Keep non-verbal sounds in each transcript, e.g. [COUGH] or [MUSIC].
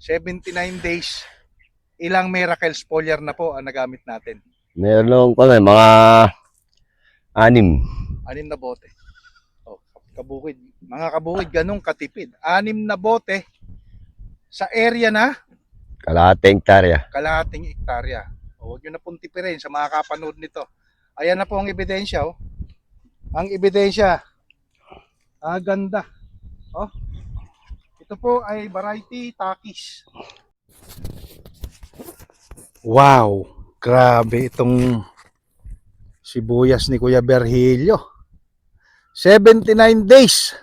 79 days. Ilang miracle spoiler na po ang nagamit natin? Meron na mga anim. Anim na bote. Oh, kabukid. Mga kabukid, ganong katipid. Anim na bote sa area na Kalahating hektarya. kalahating ektarya. O, huwag nyo na pong tipirin sa mga kapanood nito. Ayan na po ang ebidensya. Oh. Ang ebidensya. Ah, ganda. Oh. Ito po ay variety takis. Wow! Grabe itong sibuyas ni Kuya Berhilio. 79 days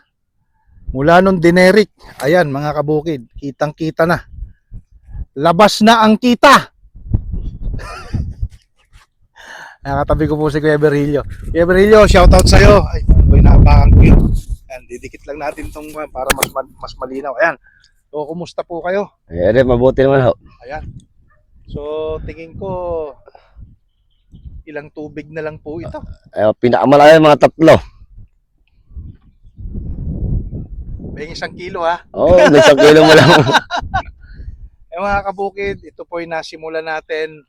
mula nung dinerik. Ayan mga kabukid, kitang-kita na. Labas na ang kita. [LAUGHS] Nakatabi ko po si Kuya Berhilio. Kuya Berhilio, shoutout sa'yo. Ay, ano ba yung ko yun? Ayan, didikit lang natin itong para mas, mas malinaw. Ayan. So, kumusta po kayo? Ere, mabuti naman ho. Ayan. So, tingin ko ilang tubig na lang po ito. Eh, pinakamalaki mga tatlo. May isang kilo ha. Oo, oh, may isang kilo mo lang. [LAUGHS] Eh mga kabukid, ito po ay nasimula natin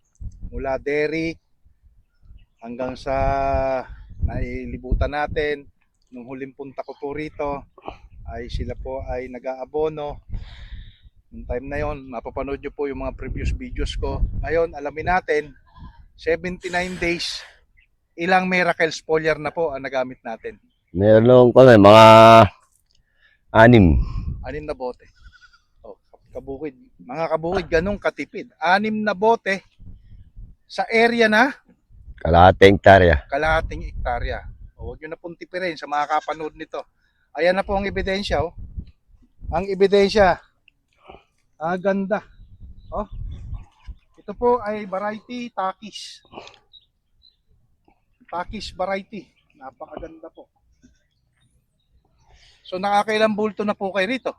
mula Derrick hanggang sa nailibutan natin. Nung huling punta ko po rito ay sila po ay nag-aabono. Nung time na yon, mapapanood nyo po yung mga previous videos ko. Ngayon, alamin natin, 79 days, ilang miracle spoiler na po ang nagamit natin. Meron ko na mga anim. Anim na bote. Oh, kabukid. Mga kabukid, ganong katipid. Anim na bote sa area na Kalahating hektarya. kalahating ektarya. O, huwag nyo na pong tipirin sa mga kapanood nito. Ayan na po ang ebidensya. Oh. Ang ebidensya. Ah, ganda. Oh. Ito po ay variety takis. Takis variety. Napakaganda po. So nakakailang bulto na po kayo rito?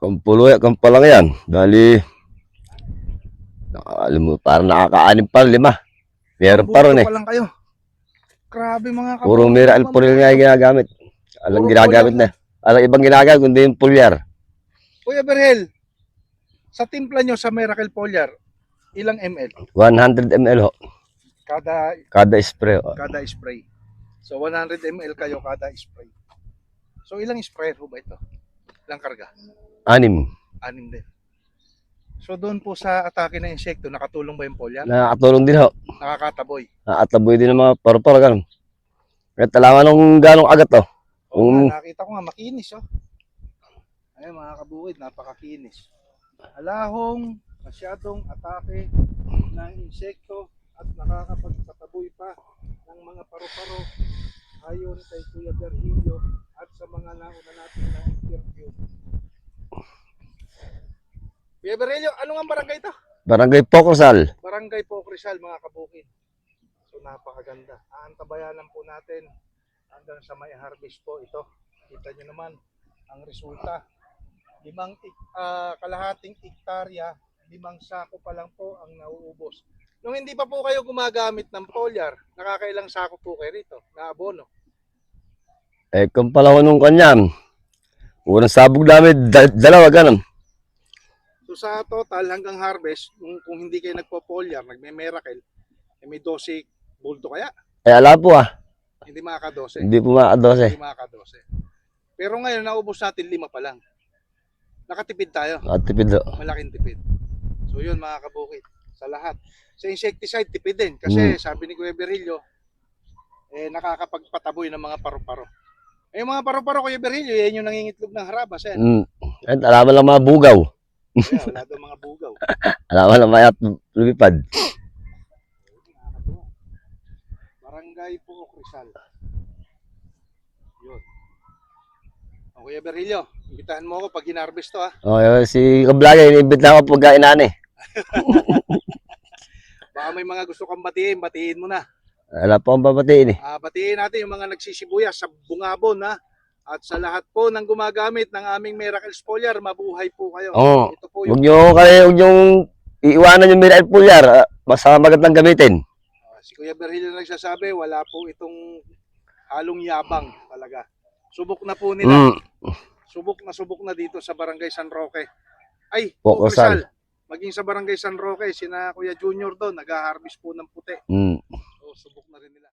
Kung pulo, kung pa lang yan. Dali, alam mo, parang nakakaanim pa, lima. Meron pa ron eh. pa lang kayo. Grabe mga kapatid. Puro miracle pulil nga yung ginagamit. Alang Puro ginagamit na. Alang ibang ginagamit, kundi yung pulyar. Kuya Berhel, sa timpla nyo sa Miracle Polyar, ilang ml 100 ml ho. kada Kada spray. ho. kada spray? So 100 ml kayo kada spray. So ilang sprayer ho ba ito? Ilang karga? Anim. Anim din. So doon po sa atake ng insekto, nakatulong ba yung polyar? Nakakatulong din ho. Nakakataboy. Nakataboy din ng mga paru-paro, ganun. Kaya talaman nung ganong agat to. Oo Um. nga, nakita ko nga, makinis oh. Ayun mga kabukid, napakakinis. Alahong, masyadong atake ng insekto at nakakapagpataboy pa ng mga paru-paro ayon kay Kuya Virgilio at sa mga nauna natin na interview. Kuya ano nga barangay ito? Barangay Pocosal. Barangay po Rizal mga kabukid. So napakaganda. Aantabayanan po natin hanggang sa may harvest po ito. Kita nyo naman ang resulta. Limang ah, kalahating ektarya, limang sako pa lang po ang nauubos. Nung hindi pa po kayo gumagamit ng foliar, nakakailang sako po kayo rito na abono. Eh, kung pala ko nung kanyan. Unang sabog namin, da- dalawa, ganun. So sa total hanggang harvest, kung, kung hindi kayo nagpo-foliar, nagme-miracle, eh may 12 bulto kaya? Eh, ala po ah. Hindi makaka-12. Hindi po makadose. Hindi makaka-12. Pero ngayon, naubos natin lima pa lang. Nakatipid tayo. Nakatipid ho. Malaking tipid. So yun mga kabukid. Sa lahat. Sa insecticide, tipid din. Kasi sabi ni Kuya Berillo, eh, nakakapagpataboy ng mga paru-paro. Eh, yung mga paru-paro, Kuya Berillo, yan yung nangingitlog ng harabas. Eh. Mm. At alaman lang mga bugaw. Kaya, wala daw mga bugaw. [LAUGHS] Alaman lang mayat lumipad. Nakakatuwa. Barangay po, Rizal. Yun. O, Kuya Berillo, imbitahan mo ako pag hinarvest to ha. O, yun, si Kablagay, inibit na ako pagkain na [LAUGHS] eh. Baka may mga gusto kang batiin, batiin mo na. Wala po akong babatiin eh. Ah, batiin natin yung mga nagsisibuyas sa bungabon ha. At sa lahat po ng gumagamit ng aming Miracle Spoiler, mabuhay po kayo. Oo. Ito po Huwag nyo kayo, huwag nyo iiwanan yung miracle pulyar. ah, Basta magandang gamitin. ah, si Kuya Berhilio nagsasabi, wala po itong halong yabang talaga. Subok na po nila. Mm. Subok na subok na dito sa Barangay San Roque. Ay, Rizal. Maging sa Barangay San Roque, sina Kuya Junior doon, nag-harvest po ng puti. Mm. So, subok na rin nila.